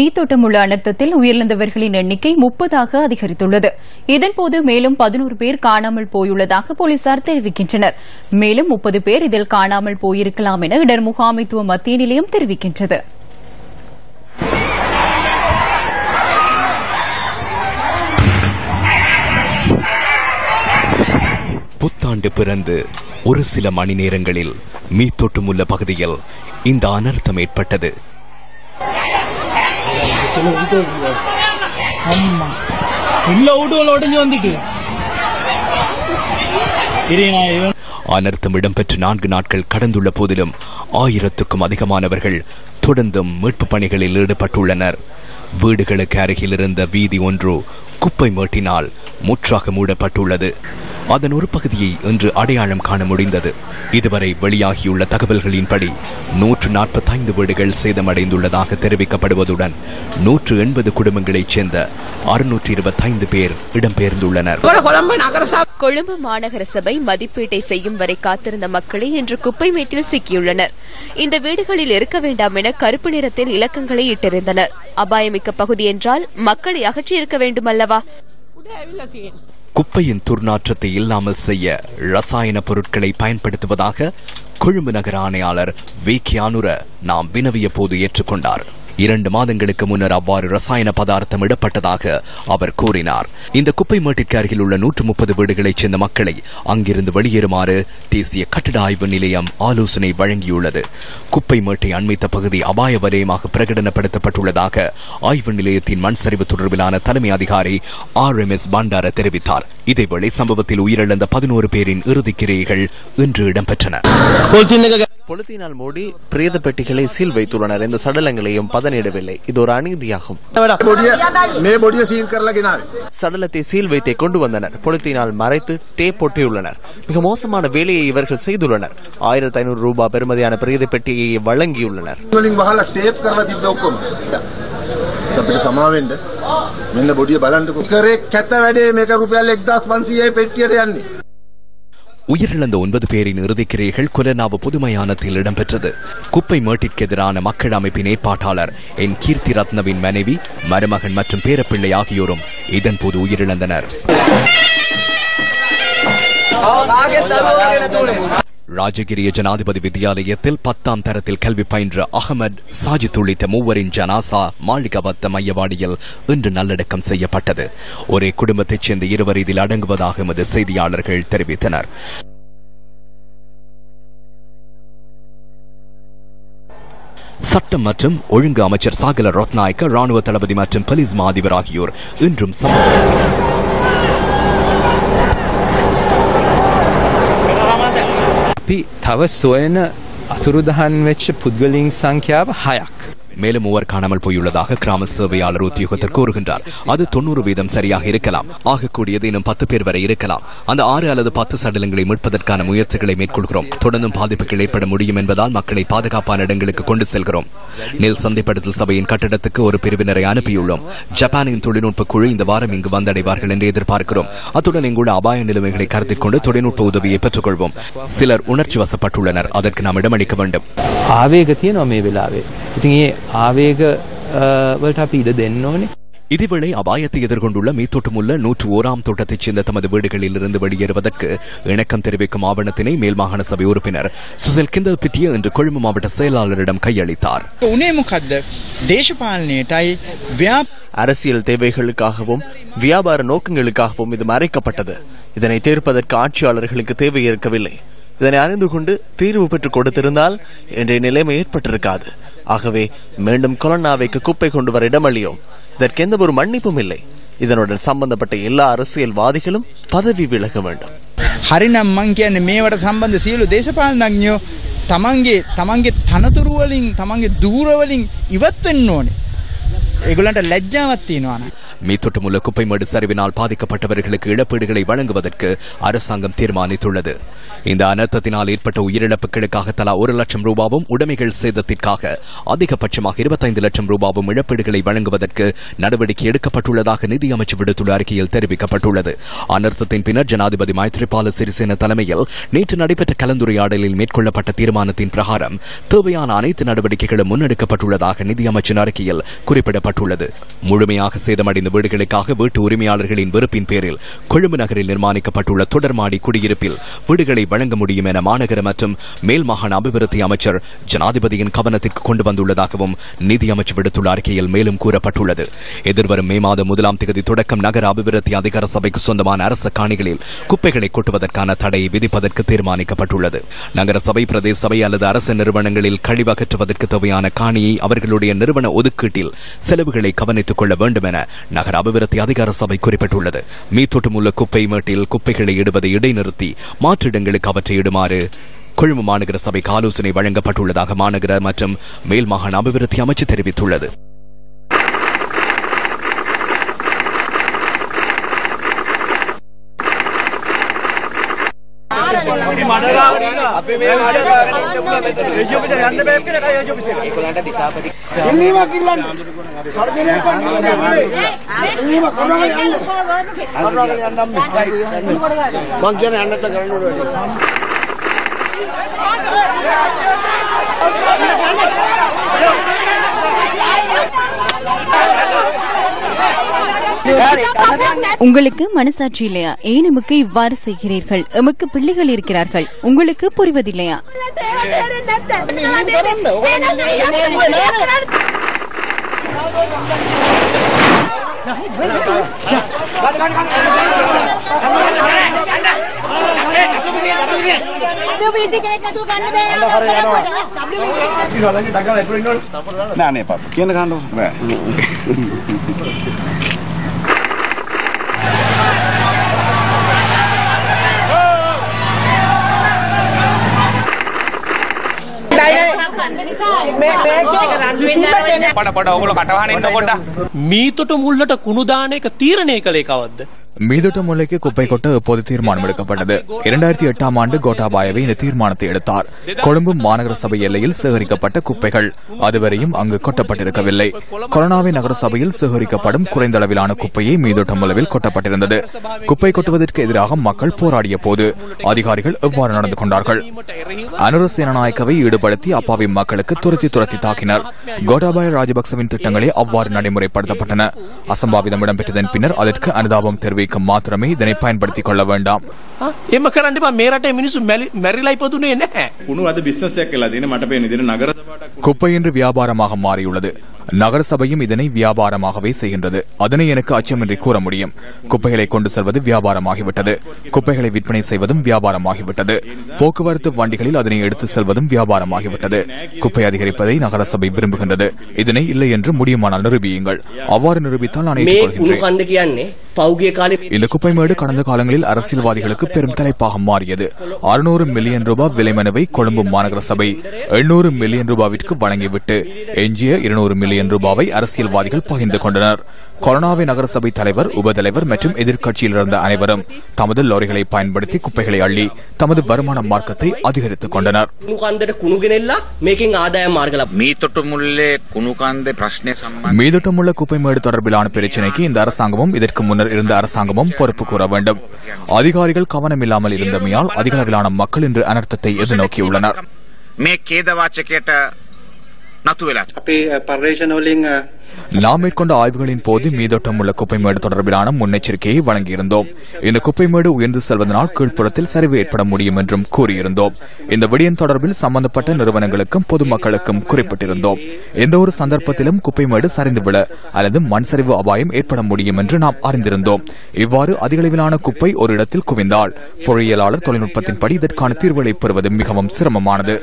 மீத்தோட்டம் உள்ள அனர்த்தத்தில் உயிரிழந்தவர்களின் எண்ணிக்கை முப்பதாக அதிகரித்துள்ளது. இதன்போது மேலும் பதினோரு பேர் காணாமல் போயுள்ளதாக போலீசார் தெரிவிக்கின்றனர். மேலும் முப்பது பேர் இதில் காணாமல் போயிருக்கலாம் என இடர் முகாமைத்துவ மத்திய நிலையம் தெரிவிக்கின்றது. புத்தாண்டு பிறந்து ஒரு சில மணி நேரங்களில் மீத்தொட்டுமுள்ள பகுதியில் இந்த அனர்த்தம் ஏற்பட்டது. அம்மா உள்ள வீடுகள் உடஞ்சு வந்துட்டு. இரு, நான் இவன் அனர்த்தம் இடம்பெற்று நான்கு நாட்கள் கடந்துள்ள போதிலும் ஆயிரத்துக்கும் அதிகமானவர்கள் தொடர்ந்தும் மீட்பு பணிகளில் ஈடுபட்டுள்ளனர். வீடுகளுக்கு அருகில் இருந்த வீதி ஒன்று குப்பை மேட்டினால் முற்றாக மூடப்பட்டுள்ளது. அதன் ஒரு பகுதியை இன்று அடையாளம் காண முடிந்தது. இதுவரை வெளியாகியுள்ள தகவல்களின்படி நூற்று நாற்பத்தைந்து வீடுகள் சேதமடைந்துள்ளதாக தெரிவிக்கப்படுவதுடன் நூற்று எண்பது குடும்பங்களைச் சேர்ந்த அறுநூற்று இருபத்தைந்து பேர் இடம்பெயர்ந்துள்ளனர். கொழும்பு மாநகர சபை மதிப்பீட்டை செய்யும் வரை காத்திருந்த மக்களை இன்று குப்பை மேட்டில் சிக்கியுள்ளனர். இந்த வீடுகளில் இருக்க வேண்டாம் என கருப்பு நிறத்தில் இலக்கங்களை இட்டிருந்தனர். மிக்க பகுதி என்றால் மக்களை அகற்றியிருக்க வேண்டும் அல்லவா குப்பையின் துர்நாற்றத்தை இல்லாமல் செய்ய ரசாயன பொருட்களை பயன்படுத்துவதாக கொழும்பு நகர ஆணையாளர் வி கியானுர நாம் வினவிய போது ஏற்றுக்கொண்டார். இரண்டு மாதங்களுக்கு முன்னர் அவ்வாறு ரசாயன பதார்த்தம் இடப்பட்டதாக அவர் கூறினார். இந்த குப்பை மேட்டிற்கு அருகில் உள்ள நூற்று முப்பது வீடுகளைச் சேர்ந்த மக்களை அங்கிருந்து வெளியேறுமாறு தேசிய கட்டிட ஆய்வு நிலையம் ஆலோசனை வழங்கியுள்ளது. குப்பை மேட்டை அண்மித்த பகுதி அபாய வலயமாக பிரகடனப்படுத்தப்பட்டுள்ளதாக ஆய்வு நிலையத்தின் மண் சரிவு தொடர்பிலான தலைமை அதிகாரி ஆர் எம் எஸ் பண்டார தெரிவித்தார். இதேவேளை சம்பவத்தில் உயிரிழந்த பதினோரு பேரின் இறுதிக்கிரைகள் இன்று இடம்பெற்றன. பொலித்தீனால் மூடி பிரேத பெட்டிகளை சீல் வைத்துள்ளனர் இந்த சடலங்களையும் பதனிடவில்லை இது ஒரு அநீதியாகும் මේ බොඩිය සීල් කරලා ගෙනාවේ. சடலத்தை சீல் வைத்தே கொண்டு வந்தனர் பொலித்தீனால் மறைத்து டேப் ஒட்டியுள்ளனர் மிக மோசமான வேலையை இவர்கள் செய்துள்ளனர் ஆயிரத்தி ஐநூறு ரூபாய் பெறுமதியான பிரேத பெட்டியை வழங்கியுள்ளனர் වලින් වහලා ටේප් කරලා තිබ්බ ඔක්කොම. අපිට සමාවෙන්න. මෙන්න බොඩිය බලන්නකො. කරේ කැත වැඩේ මේක රුපියල් 1500යි පෙට්ටියට යන්නේ. உயிரிழந்த ஒன்பது பேரின் இறுதிக்கிரியைகள் குலநாவு புதுமையானத்தில் இடம்பெற்றது. குப்பை மேட்டிற்கு எதிரான மக்கள் அமைப்பின் ஏற்பாட்டாளர் என் கீர்த்தி ரத்னவின் மனைவி மருமகன் மற்றும் பேரப்பிள்ளை ஆகியோரும் இதன்போது உயிரிழந்தனர். ராஜகிரிய ஜனாதிபதி வித்யாலயத்தில் பத்தாம் தரத்தில் கல்வி பயின்ற அகமது சாஜித் உள்ளிட்ட மூவரின் ஜனாசா மாளிகவத்த மையவாடியில் இன்று நல்லடக்கம் செய்யப்பட்டது. ஒரே குடும்பத்தைச் சேர்ந்த இருவர் இதில் அடங்குவதாக எமது செய்தியாளர்கள் தெரிவித்தனர். சட்டம் மற்றும் ஒழுங்கு அமைச்சர் சாகல ரத்நாயக்க ராணுவ தளபதி மற்றும் போலீஸ் மா அதிபர் ஆகியோர் இன்றும் சம்பவம் අපි තව සොයන අතුරුදහන් වෙච්ච පුද්ගලින් සංඛ්‍යාව හයක්. மேலும் மூவர் காணாமல் போயுள்ளதாக கிராம சேவையாளர் உத்தியோகத்திற்கு கூறுகின்றார். அது தொண்ணூறு வீதம் சரியாக இருக்கலாம். ஆகக்கூடியது இன்னும் பத்து பேர் வரை இருக்கலாம். அந்த ஆறு அல்லது பத்து சடலங்களை மீட்பதற்கான முயற்சிகளை மேற்கொள்கிறோம். தொடர்ந்தும் பாதிப்புகள் ஏற்பட முடியும் என்பதால் மக்களை பாதுகாப்பான இடங்களுக்கு கொண்டு செல்கிறோம். நெல் சந்தைப்படுத்தல் சபையின் கட்டடத்துக்கு ஒரு பிரிவினரை அனுப்பியுள்ளோம். ஜப்பானின் தொழில்நுட்ப குழு இந்த வாரம் இங்கு வந்தடைவார்கள் என்று எதிர்பார்க்கிறோம். அத்துடன் இங்குள்ள அபாய நிலைமைகளை கருத்தில் கொண்டு தொழில்நுட்ப உதவியை பெற்றுக்கொள்வோம். சிலர் உணர்ச்சி வசப்பட்டுள்ளனர். அதற்கு நாம் இடமளிக்க வேண்டும். ஆவேகத்தையும் நாம் விழாவே ආවේග අ, වලට අපි ඉඩ දෙන්න ඕනේ. இதேவேளை அபாயத்தை எதிர்கொண்டுள்ள மீத்தோட்டமுள்ள நூற்று ஓராம் தோட்டத்தைச் சேர்ந்த தமது வீடுகளில் இருந்து வெளியேறுவதற்கு இணக்கம் தெரிவிக்கும் ஆவணத்தினை மேல் மாகாண சபை உறுப்பினர் சுசில் கிந்தல் பிட்டிய இன்று கொழும்பு மாவட்ட செயலாளரிடம் கையளித்தார் උනේ මොකද්ද දේශපාලනයටයි ව්‍යාප அரசியல் தேவைகளுக்காகவும் வியாபார நோக்கங்களுக்காகவும் இது மறைக்கப்பட்டது இதனை தீர்ப்பதற்கு ஆட்சியாளர்களுக்கு தேவை இருக்கவில்லை இதனை அறிந்து கொண்டு தீர்வு பெற்றுக் கொடுத்திருந்தால் இன்றைய நிலைமை ஏற்பட்டிருக்காது ஆகவே மீண்டும் கொலனாவைக்கு குப்பை கொண்டு வர இடமளியோம் இதற்கு எந்த ஒரு மன்னிப்பும் இல்லை இதனுடன் சம்பந்தப்பட்ட எல்லா அரசியல்வாதிகளும் பதவி விலக வேண்டும் හරිනම් මං කියන්නේ මේවට සම්බන්ධ සියලු දේශපාලනඥයෝ තමන්ගේ තමන්ගේ තනතුරු වලින් තමන්ගේ දූර වලින් ඉවත් වෙන්න ඕනේ. ඒගොල්ලන්ට ලැජ්ජාවක් තියෙනවා නම්. மீத்தொட்டமுள்ள குப்பைமேடு சரிவினால் பாதிக்கப்பட்டவர்களுக்கு இழப்பீடுகளை வழங்குவதற்கு அரசாங்கம் தீர்மானித்துள்ளது இந்த அனர்த்தத்தினால் ஏற்பட்ட உயிரிழப்புகளுக்காக தலா ஒரு லட்சம் ரூபாவும் உடைமைகள் சேதத்திற்காக அதிகபட்சமாக இருபத்தைந்து லட்சம் ரூபாவும் இழப்பீடுகளை வழங்குவதற்கு நடவடிக்கை எடுக்கப்பட்டுள்ளதாக நிதியமைச்சு விடுத்துள்ள அறிக்கையில் தெரிவிக்கப்பட்டுள்ளது அனர்த்தத்தின் பின்னர் ஜனாதிபதி மைத்ரிபால சிறிசேன தலைமையில் நேற்று நடைபெற்ற கலந்துரையாடலில் மேற்கொள்ளப்பட்ட தீர்மானத்தின் பிரகாரம் தேவையான அனைத்து நடவடிக்கைகளும் முன்னெடுக்கப்பட்டுள்ளதாக நிதியமைச்சின் அறிக்கையில் குறிப்பிடப்பட்டுள்ளது தீர்மானிக்கப்பட்டுள்ளது முழுமையாக சேதமடைந்த வீடுகளுக்காக வீட்டு உரிமையாளர்களின் வெறுப்பின் பேரில் கொழும்பு நகரில் நிர்மாணிக்கப்பட்டுள்ள தொடர்மாடி குடியிருப்பில் வீடுகளை வழங்க முடியும் என மாநகர மற்றும் மேல் மாகாண அபிவிருத்தி அமைச்சர் ஜனாதிபதியின் கவனத்திற்கு கொண்டு வந்துள்ளதாகவும் நிதி அமைச்சு விடுத்துள்ள அறிக்கையில் மேலும் கூறப்பட்டுள்ளது. எதிர்வரும் மே மாதம் முதலாம் தேதி தொடக்கம் நகர அபிவிருத்தி அதிகார சபைக்கு சொந்தமான அரச காணிகளில் குப்பைகளை கொட்டுவதற்கான தடையை விதிப்பதற்கு தீர்மானிக்கப்பட்டுள்ளது. நகர சபை பிரதேச சபை அல்லது அரசு நிறுவனங்களில் கழிவு அகற்றுவதற்கு தேவையான காணியை அவர்களுடைய நிறுவன ஒதுக்கீட்டில் செலவுகளை கவனித்துக் கொள்ள வேண்டும் என நகர அபிவிருத்தி அதிகார சபை குறிப்பிட்டுள்ளது. மீத்தொட்டுமுள்ள குப்பை மேட்டில் குப்பைகளை இடுவதை இடைநிறுத்தி மாற்று இடங்களுக்கு அவற்றை இடுமாறு கொழும்பு மாநகர சபைக்கு ஆலோசனை வழங்கப்பட்டுள்ளதாக மாநகர மற்றும் மேல் மாகாண அபிவிருத்தி அமைச்சு தெரிவித்துள்ளது. ඉල්ලීමක් ඉල්ලන්න. සර්ජනයක් ගන්න නෑ. ඉල්ලීම කරුණාකර යන්න. කරුණාකර යන්න අම්මේ. මං කියන්නේ යන්නත් කරන්න ඕනේ. Thank you. உங்களுக்கு மனசாட்சி இல்லையா? ஏன் எமக்கு இவ்வாறு செய்கிறீர்கள்? எமக்கு பிள்ளைகள் இருக்கிறார்கள். உங்களுக்கு புரிவதில்லையா? நானே பாப்பேன் கேன காண்டோம்? පට පට ඔගොල කටවාන ඉන්නකොට මීතොට මුල්ලට කුණුදාන එක තීරණය කළේ කවද්ද. மீதொட்ட முல்லைக்கு குப்பை கொட்ட இப்போது தீர்மானம் எடுக்கப்பட்டது இரண்டாயிரத்தி எட்டாம் ஆண்டு கோட்டாபாயவை இந்த தீர்மானத்தை எடுத்தார். கொழும்பு மாநகர சபை எல்லையில் சேகரிக்கப்பட்ட குப்பைகள். அதுவரையும் அங்கு கொட்டப்பட்டிருக்கவில்லை. கொரோனாவை நகர சபையில் சேகரிக்கப்படும் குறைந்த அளவிலான குப்பையை மீதொட்ட முலவில் கொட்டப்பட்டிருந்தது. குப்பை கொட்டுவதற்கு எதிராக மக்கள் போராடிய போது அதிகாரிகள் எவ்வாறு நடந்து கொண்டார்கள்? அனுர சேனநாயக்கவை ஈடுபடுத்தி அப்பாவி மக்களுக்கு துரத்தி துரத்தி தாக்கினர். கோட்டாபாய ராஜபக்சவின் திட்டங்களே அவ்வாறு நடைமுறைப்படுத்தப்பட்டன. அசம்பாவிதம் இடம்பெற்றதன் பின்னர் அதற்கு அனுதாபம் தெரிவிக்க மாத்திரமே இதனை பயன்படுத்திக் கொள்ள வேண்டாம் එම කරන්නපා මේ රටේ මිනිස්සු මැරිලා ඉපදුනේ නැහැ. කුණු අද බිස්නස් එකක් කියලා තියෙන මට පේන විදිහට නගර குப்பை என்று வியாபாரமாக மாறியுள்ளது நகர சபையும் இதனை வியாபாரமாகவே செய்கின்றது அதனை எனக்கு அச்சமின்றி கூற முடியும் குப்பைகளை கொண்டு செல்வது வியாபாரமாகிவிட்டது குப்பைகளை விற்பனை செய்வதும் வியாபாரமாகிவிட்டது போக்குவரத்து வண்டிகளில் அதனை எடுத்து செல்வதும் வியாபாரமாகிவிட்டது குப்பை அதிகரிப்பதை நகர சபை விரும்புகின்றது இதனை இல்லை என்று முடியுமானால் நிரூபியுங்கள் அவ்வாறு நிரூபித்தால் நான் මේ இலக்குப்பை மேடு கடந்த காலங்களில் அரசியல்வாதிகளுக்கு பெரும் தலைப்பாக மாறியது. அறுநூறு மில்லியன் ரூபாய் விலைமனுவை கொழும்பு மாநகர சபை. எண்ணூறு மில்லியன் ரூபாவிற்கு வழங்கிவிட்டு எஞ்சிய இருநூறு மில்லியன் ரூபாவை அரசியல்வாதிகள் பகிர்ந்து கொண்டனர். கொரோனாவை நகரசபை தலைவர் உபதலைவர் மற்றும் எதிர்க்கட்சியில் இருந்த அனைவரும் தமது லாரிகளை பயன்படுத்தி குப்பைகளை அள்ளி தமது வருமான மார்க்கத்தை அதிகரித்துக் கொண்டனர். மீதொட்டமுள்ள குப்பை மேடு தொடர்பிலான பிரச்சினைக்கு இந்த அரசாங்கமும் இதற்கு முன்னர் இருந்த அரசாங்கமும் பொறுப்பு கூற வேண்டும் அதிகாரிகள் கவனமில்லாமல் இருந்தமையால் அதிக அளவிலான மக்கள் இன்று அனர்த்தத்தை எதிர்நோக்கியுள்ளனர் මේ කේදවාචකයට නතු වෙලා අපේ පර්යේෂණ වලින් நாம் மேற்கொண்ட ஆய்வுகளின் போது மீதோட்டம் உள்ள குப்பைமேடு தொடர்பிலான முன்னெச்சரிக்கையை வழங்கியிருந்தோம். இந்த குப்பைமேடு உயர்ந்து செல்வதனால் கீழ்ப்புறத்தில் சரிவு ஏற்பட முடியும் என்றும் கூறியிருந்தோம். இந்த விடயம் தொடர்பில் சம்பந்தப்பட்ட நிறுவனங்களுக்கும் பொதுமக்களுக்கும் குறிப்பிட்டிருந்தோம். எந்த ஒரு சந்தர்ப்பத்திலும் குப்பைமேடு சரிந்துவிட அல்லது மண் சரிவு அபாயம் ஏற்பட முடியும் என்று நாம் அறிந்திருந்தோம். இவ்வாறு அதிகளவிலான குப்பை ஒரு இடத்தில் குவிந்தால் பொறியியலாளர் தொழில்நுட்பத்தின்படி இதற்கான தீர்வுகளை பெறுவது மிகவும் சிரமமானது.